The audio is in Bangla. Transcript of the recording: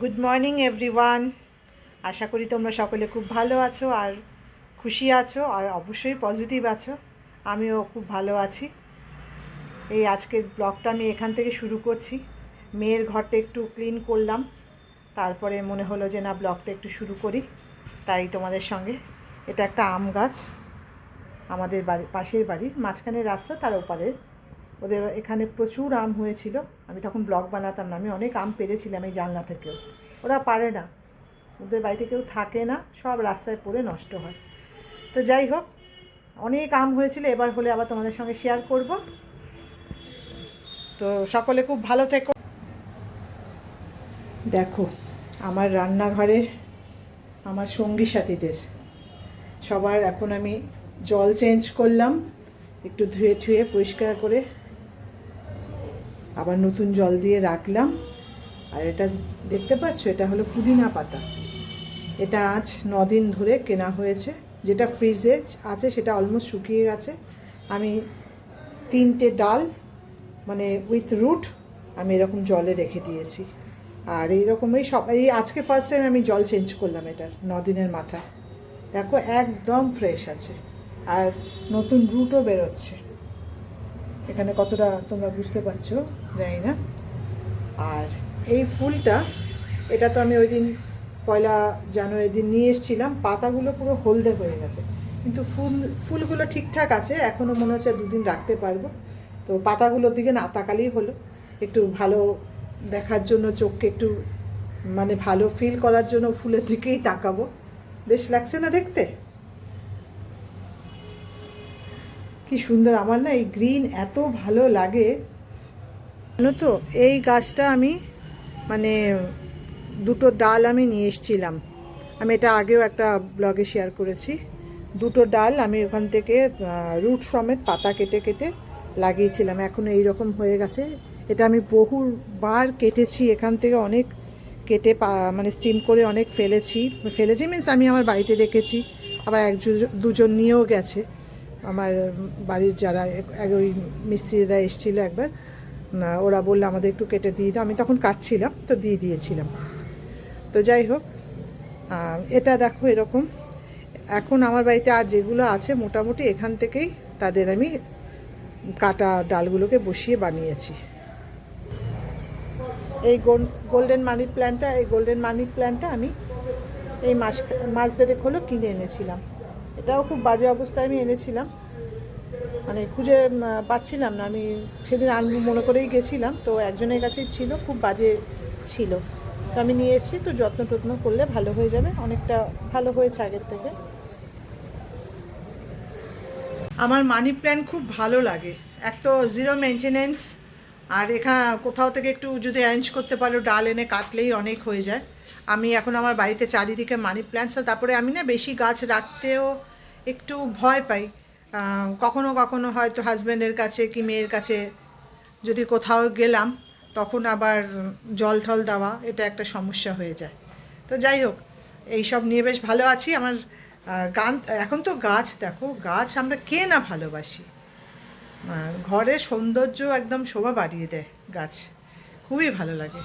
গুড মর্নিং এভরিওয়ান আশা করি তোমরা সকলে খুব ভালো আছো আর খুশি আছো আর অবশ্যই পজিটিভ আছো। আমিও খুব ভালো আছি। এই আজকের ব্লগটা আমি এখান থেকে শুরু করছি। মেয়ের ঘরটা একটু ক্লিন করলাম। তারপরে মনে হলো যে না ব্লগটা একটু শুরু করি। তাই তোমাদের সঙ্গে এটা একটা আম গাছ। আমাদের বাড়ি, পাশের বাড়ির মাঝখানে রাস্তা, তার ওপারে ওদের এখানে প্রচুর আম হয়েছিল। আমি তখন ব্লগ বানাতাম না, আমি অনেক আম পেরেছিলাম এই জানলা থেকেও। ওরা পারে না। ওদের বাড়িতে কেউ থাকে না, সব রাস্তায় পড়ে নষ্ট হয়। তো যাই হোক, অনেক আম হয়েছিল, এবার হলে আবার তোমাদের সঙ্গে শেয়ার করব। তো সকলে খুব ভালো থেকো। দেখো, আমার রান্নাঘরে আমার সঙ্গী সাথীদের। সবার এখন আমি জল চেঞ্জ করলাম, একটু ধুয়ে ধুয়ে পরিষ্কার করে আবার নতুন জল দিয়ে রাখলাম। আর এটা দেখতে পাচ্ছ, এটা হলো পুদিনা পাতা। এটা আজ দিন ধরে কেনা হয়েছে। যেটা ফ্রিজে আছে, সেটা অলমোস্ট শুকিয়ে গেছে। আমি তিনটে ডাল মানে উইথ রুট আমি এরকম জলে রেখে দিয়েছি। আর এইরকমই সব, এই আজকে ফার্স্ট টাইম আমি জল চেঞ্জ করলাম এটার দিনের মাথা দেখো, একদম ফ্রেশ আছে। আর নতুন রুটও বেরোচ্ছে। এখানে কতটা তোমরা বুঝতে পারছ, জানি না। আর এই ফুলটা, এটা তো আমি ওই দিন, পয়লা জানুয়ারি দিন নিয়ে এসেছিলাম, পাতাগুলো পুরো হলদে হয়ে গেছে। কিন্তু ফুল, ফুলগুলো ঠিকঠাক আছে এখনও মনে হচ্ছে দুদিন রাখতে পারব। তো পাতাগুলোর দিকে না তাকালেই হলো। একটু ভালো দেখার জন্য, চোখকে একটু মানে ভালো ফিল করার জন্য ফুলের দিকেই তাকাবো। বেশ লাগছে না দেখতে? কি সুন্দর, আমার না এই গ্রিন এত ভালো লাগে। জানো তো, এই গাছটা আমি মানে দুটো ডাল আমি নিয়ে এসেছিলাম। আমি এটা আগেও একটা ব্লগে শেয়ার করেছি। দুটো ডাল আমি ওখান থেকে রুট সমেত পাতা কেটে কেটে লাগিয়েছিলাম। এখন এই রকম হয়ে গেছে। এটা আমি বহুবার কেটেছি, এখান থেকে অনেক কেটে মানে স্টিম করে অনেক ফেলেছি। ফেলেছি মিনস আমি আমার বাড়িতে রেখেছি, আবার এক দুজন নিয়েও গেছে। আমার বাড়ির যারা ওই মিস্ত্রিরা এসেছিল একবার ওরা বলল আমাদের একটু কেটে দিয়ে দাও। আমি তখন কাটছিলাম, তো দিয়ে দিয়েছিলাম। তো যাই হোক এটা দেখো এরকম। এখন আমার বাড়িতে আর যেগুলো আছে, মোটামুটি এখান থেকেই তাদের আমি কাটা ডালগুলোকে বসিয়ে বানিয়েছি। এই গোল্ডেন মানি প্ল্যান্টটা, এই গোল্ডেন মানি প্ল্যান্টটা আমি এই মাস মাস দেড়েক হলো কিনে এনেছিলাম। এটাও খুব বাজে অবস্থায় আমি এনেছিলাম। মানে খুঁজে পাচ্ছিলাম না। আমি সেদিন আনব মনে করেই গেছিলাম। তো একজনের কাছেই ছিল, খুব বাজে ছিল। তো আমি নিয়ে এসেছি, তো যত্ন টত্ন করলে ভালো হয়ে যাবে। অনেকটা ভালো হয়েছে আগের থেকে। আমার মানি প্ল্যান খুব ভালো লাগে। এক তো জিরো মেনটেনেন্স আর এখানে কোথাও থেকে একটু যদি অ্যারেঞ্জ করতে পারো, ডাল এনে কাটলেই অনেক হয়ে যায়। আমি এখন আমার বাড়িতে চারিদিকে মানি প্ল্যান্টস তারপরে আমি না বেশি গাছ রাখতেও একটু ভয় পাই। কখনো কখনো হয়তো হাজব্যান্ডের কাছে কি মেয়ের কাছে যদি কোথাও গেলাম, তখন আবার জল ঠল দেওয়া, এটা একটা সমস্যা হয়ে যায়। তো যাই হোক, এইসব নিয়ে বেশ ভালো আছি। আমার গান, এখন তো গাছ, দেখো, গাছ আমরা কে না ভালোবাসি। ঘরের সৌন্দর্য একদম শোভা বাড়িয়ে দেয় গাছ। খুবই ভালো লাগে।